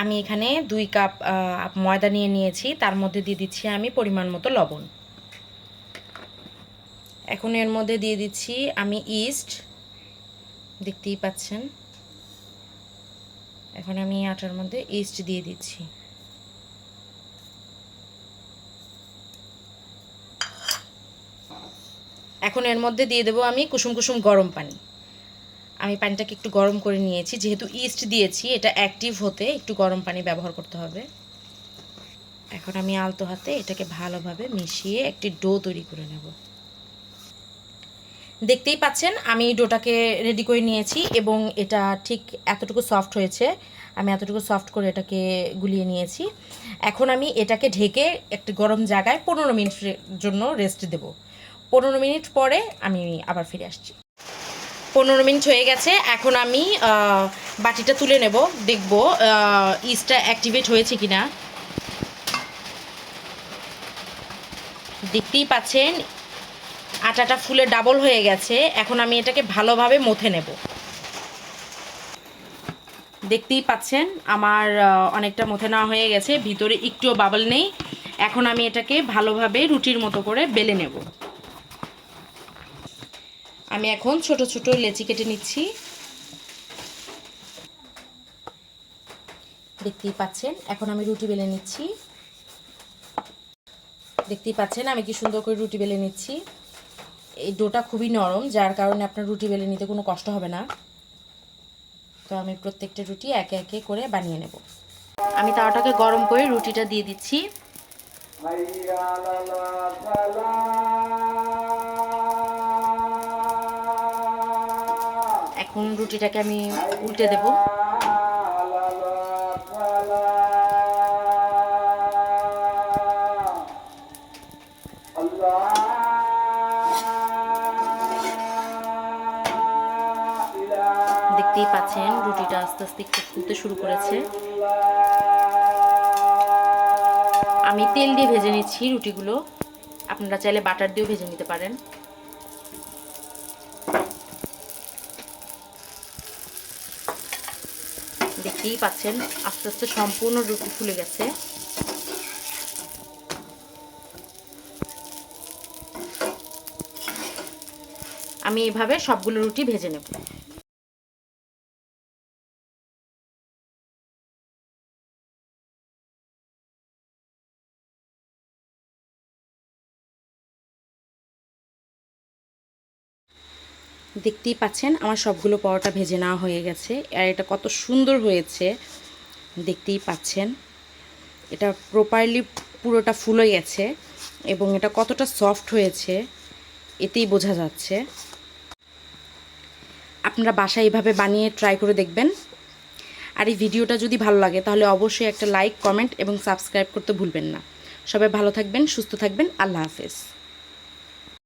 আমি এখানে দুই কাপ ময়দা নিয়ে নিয়েছি। তার মধ্যে দিয়ে দিচ্ছি আমি পরিমাণ মতো লবণ। এখন এর মধ্যে দিয়ে দিচ্ছি আমি ইস্ট। দেখতেই পাচ্ছেন? এখন আমি আটার মধ্যে ইস্ট দিয়ে দিচ্ছি। এখন এর মধ্যে দিয়ে দেবো আমি কুসুম কুসুম গরম পানি। আমি পানিটাকে একটু গরম করে নিয়েছি। যেহেতু ইস্ট দিয়েছি, এটা অ্যাক্টিভ হতে একটু গরম পানি ব্যবহার করতে হবে। এখন আমি আলতো হাতে এটাকে ভালোভাবে মিশিয়ে একটি ডো তৈরি করে নেব। দেখতেই পাচ্ছেন, আমি ডোটাকে রেডি করে নিয়েছি এবং এটা ঠিক এতটুকু সফট হয়েছে। আমি এতটুকু সফট করে এটাকে গুলিয়ে নিয়েছি। এখন আমি এটাকে ঢেকে একটি গরম জায়গায় পনেরো মিনিটের জন্য রেস্ট দেব। পনেরো মিনিট পরে আমি আবার ফিরে আসছি। পনেরো মিনিট হয়ে গেছে, এখন আমি বাটিটা তুলে নেব, দেখব ইস্টটা অ্যাক্টিভেট হয়েছে কি না দেখতেই পাচ্ছেন, আটাটা ফুলে ডাবল হয়ে গেছে, এখন আমি এটাকে ভালোভাবে মথে নেব। দেখতেই পাচ্ছেন, আমার অনেকটা মথে নেওয়া হয়ে গেছে, ভিতরে একটুও বাবল নেই, এখন আমি এটাকে ভালোভাবে রুটির মতো করে বেলে নেব। আমি এখন ছোট ছোট লেচি কেটে নিচ্ছি। দেখতেই পাচ্ছেন, এখন আমি রুটি বেলে নিচ্ছি। দেখতেই পাচ্ছেন, আমি কি সুন্দর করে রুটি বেলে নিচ্ছি। এই ডোটা খুবই নরম, যার কারণে আপনার রুটি বেলে নিতে কোনো কষ্ট হবে না। তো আমি প্রত্যেকটা রুটি একে একে করে বানিয়ে নেব। আমি তাওয়াটাকে গরম করে রুটিটা দিয়ে দিচ্ছি। এখন রুটিটাকে আমি উল্টে দেব। দেখতেই পাচ্ছেন, রুটিটা আস্তে আস্তে একটু ফুলতে শুরু করেছে। আমি তেল দিয়ে ভেজে নিচ্ছি রুটিগুলো। আপনারা চাইলে বাটার দিয়েও ভেজে নিতে পারেন। দেখতেই পাচ্ছেন আস্তে আস্তে সম্পূর্ণ রুটি ফুলে গেছে। আমি এভাবে সবগুলো রুটি ভেজে নেব। দেখতেই পাচ্ছেন, আমার সবগুলো পরোটা ভেজে নেওয়া হয়ে গেছে। আর এটা কত সুন্দর হয়েছে, দেখতেই পাচ্ছেন। এটা প্রপারলি পুরোটা ফুলে গেছে এবং এটা কতটা সফট হয়েছে, এতেই বোঝা যাচ্ছে। আপনারা বাসায় এইভাবে বানিয়ে ট্রাই করে দেখবেন। আর এই ভিডিওটা যদি ভালো লাগে, তাহলে অবশ্যই একটা লাইক কমেন্ট এবং সাবস্ক্রাইব করতে ভুলবেন না। সবাই ভালো থাকবেন, সুস্থ থাকবেন, আল্লাহ হাফেজ।